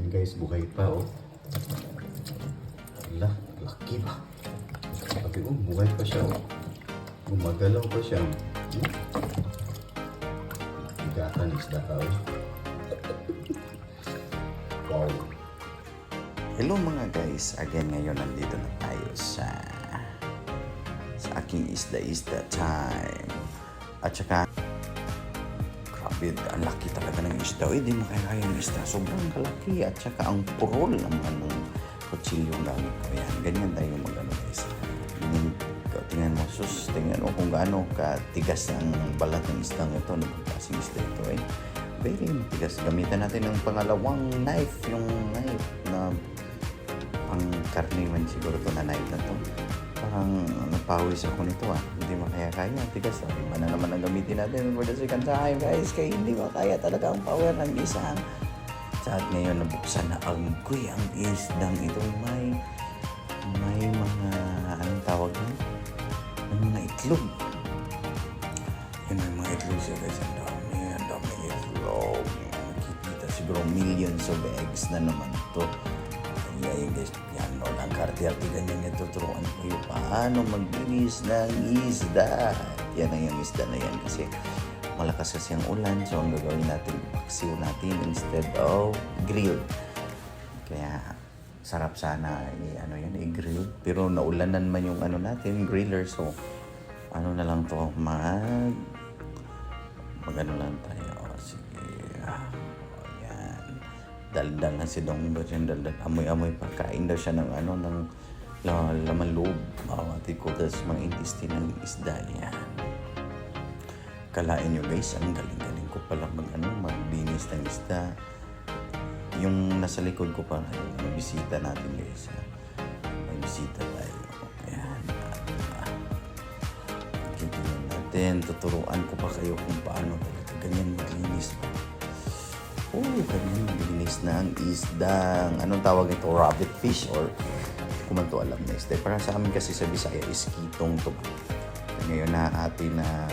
Yan guys, buhay pa oh. Ala, laki ba? Sabi ko, buhay pa siya oh. Gumagalaw pa siya. Hmm? Higatan isda ka oh. wow. Hello mga guys, again ngayon nandito na tayo sa sa aking isda-isda time. At saka, grabe, ang laki talaga ng isda. Uy, di makakaya yung isda. Sobrang kalaki. At saka ang purol ng anong kutsilyo ang gamit ko. Yan, ganyan tayo mag ano guys. Tingnan, tingnan mo, sus, tingnan mo kung gaano katigas ang balat ng isdang ito. Anong klaseng isda ito eh. Very matigas. Gamitan natin ng pangalawang knife. Yung knife na pang karne man siguro to na knife na to. Parang napawis ako nito ah. Hindi makaya-kaya. Tigas ah. Iba na naman ang gamitin natin for the second time guys. Kaya hindi makaya talaga ang power ng isang. Sa at ngayon nabuksan na ang kuy ang isdang ito may may mga anong tawag nun? May mga itlog. Yun may mga itlog siya guys. Ang dami, ang dami itlog. Nakikita siguro millions of eggs na naman to. Guys, yan o, ang karte-arte ganyan tuturuan ko yung paano maglinis ng isda. Yan ang yung isda na yan kasi malakas kasi ang ulan. So ang gagawin natin, paksiw natin instead of grilled. Kaya sarap sana i ano yan, i-grill. Pero naulanan man yung ano natin, griller. So ano na lang to, mag magano lang tayo. Daldal na si Dong Dot yan. Daldal. Amoy-amoy pa. Kain daw siya ng ano, ng la, laman loob. Mawati ko. Tapos mga intestine ng isda. Yan. Kalain nyo guys, ang galing-galing ko pala mag ano, maglinis ng isda. Yung nasa likod ko pa, yung bisita natin guys. Ha? May bisita tayo. Ayan. Titignan natin, tuturuan ko pa kayo kung paano talaga ganyan maglinis. Oh, ganyan maglinis na ang isda. Anong tawag ito? Rabbit fish or kung man to alam na isda. Para sa amin kasi sa Bisaya is kitong to. Ngayon na atin ng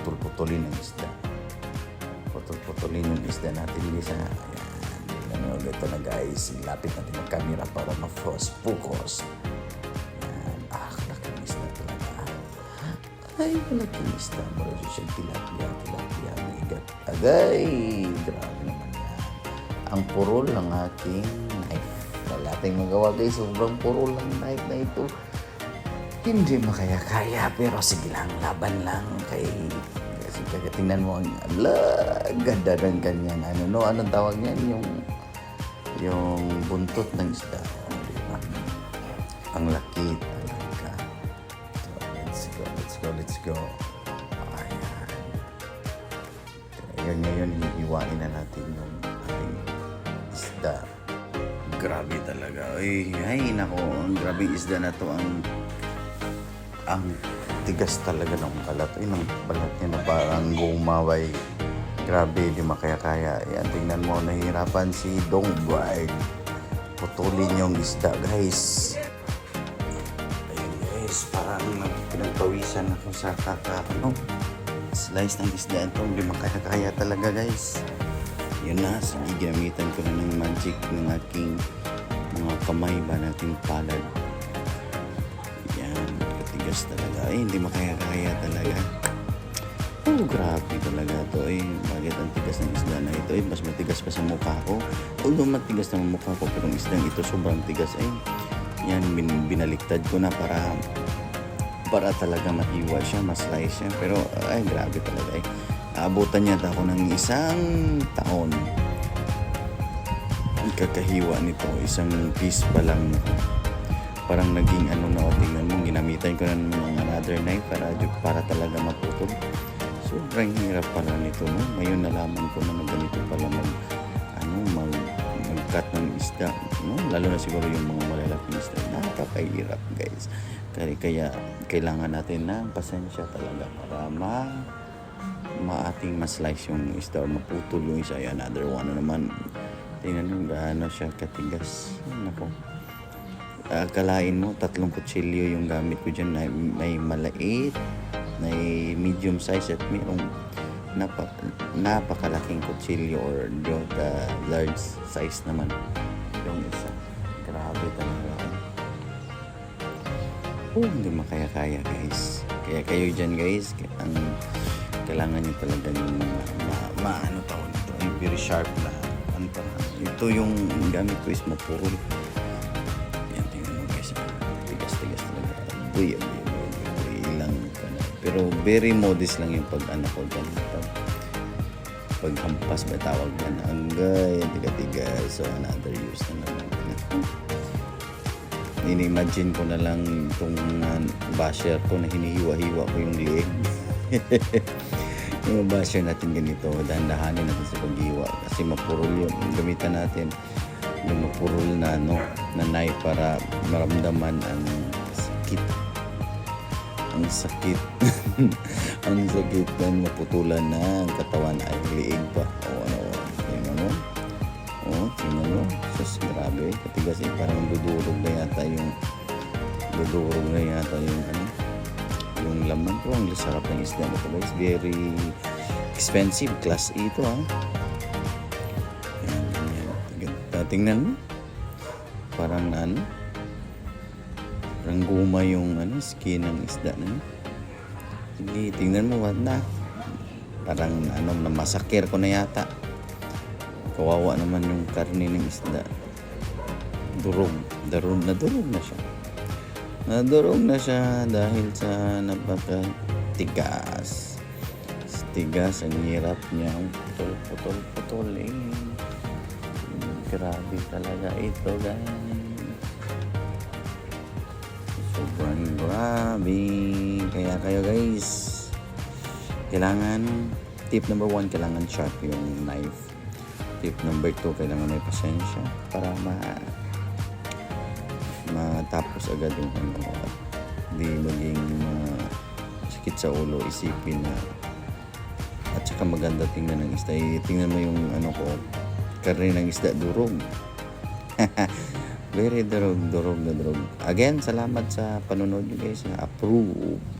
putol-putulin ng isda. Putol-putulin yung isda natin ha? Ayan. Ano, ito na guys. Ilapit natin ang camera para ma-focus. Focus. Ay, laking isda. Mara siya tilapia, tilapia. Igat. Agay! Grabe naman yan. Ang purol ng aking knife. Wala tayong magawa guys. Sobrang purol ng knife na ito. Hindi makaya-kaya pero sige lang, laban lang kay kasi kagatingnan mo ang ala, ganda ng kanyang ano no, anong tawag niyan yung yung buntot ng isda. O, di ba? Ang laki talaga. So, let's go, let's go. Ayan. Ayan ngayon, hihiwain na natin yung ating isda. Grabe talaga. Ay, ay, nako. Ang grabe isda na to. Ang ang tigas talaga ng balat. Ay, ng balat niya na parang gumaway. Grabe, di makaya-kaya. Yan, tingnan mo, nahihirapan si Dong Bride. Putulin yung isda, guys. Guys, parang nag- pinagpawisan ako sa kaka, ano, slice ng isda ito. Di makaya-kaya talaga, guys. Yun na, sige, ginamitan ko na ng magic ng aking mga kamay ba nating palad. Yan, katigas talaga. Ay, hindi makaya-kaya talaga. Oh, grabe talaga to. Eh, bakit ang tigas ng isda na ito? Eh, mas matigas pa sa mukha ko. Although matigas ang mukha ko, pero ang isdang ito sobrang tigas. Eh, yan, bin, binaliktad ko na para para talaga mahiwa siya, ma-slice siya. Pero, ay, grabe talaga eh. Aabutan niya ako ng isang taon. Kakahiwa nito, isang piece pa lang parang naging ano na o tingnan mo ginamitan ko na ng another knife para para talaga maputol sobrang hirap pala nito no ngayon nalaman ko na ganito pala mag ano mag mag-cut ng isda no lalo na siguro yung mga malalaking isda nakakahirap guys kaya, kaya kailangan natin ng pasensya talaga para ma maating ma-slice yung isda or maputol yung isa. Ay, another one na naman. Tingnan mo gaano siya katigas. Nako. Akalain mo tatlong kutsilyo yung gamit ko dyan. May, may malait may medium size at mayroong napak napakalaking kutsilyo or yung uh, large size naman yung isa. Oh, hindi makaya-kaya guys. Kaya kayo dyan guys, ang kailangan nyo talaga yung ma, ma, ano tawag ito, yung very sharp na ano ito yung gamit ko is mapurol. Yan, tingnan mo guys. Tigas-tigas talaga. Uy, uy, uy, ilang pa. Pero very modest lang yung pag ano ko dyan. Pag, paghampas ba tawag yan. Hanggang tiga-tigas. So another use na naman. Ini-imagine ko na lang itong uh, basher ko na hinihiwa-hiwa ko yung liig. yung basher natin ganito, dahan-dahanin natin sa paghiwa kasi mapurol yun. Gamitan natin yung mapurol na no, na knife para maramdaman ang sakit. Ang sakit. ang sakit ng maputulan na ang katawan ay liig pa. O ano, tingnan mo. O, tingnan mo. Sus, grabe. Katigas eh, parang dudurog na yata yung dudurog na yata yung ano yung laman ko ang sarap ng isda na to guys very expensive class A ito ha yan, yan. Ganda. tingnan mo parang ano parang guma yung ano skin ng isda na yun. sige tingnan mo what na parang ano namasakir ko na yata kawawa naman yung karne ng isda durog durog na durog na siya Nadurog na siya dahil sa napaka tigas. Tigas, ang hirap niya. Putol, putol, putol eh. Grabe talaga ito guys. Sobrang grabe. Kaya kayo guys, kailangan, tip number one, kailangan sharp yung knife. Tip number two, kailangan may pasensya para ma matapos agad yung ano at di maging sakit sa ulo isipin na at saka maganda tingnan ng isda. Eh, tingnan mo yung ano ko karne ng isda durog. Very durog durog na durog. Again salamat sa panonood nyo guys. Approve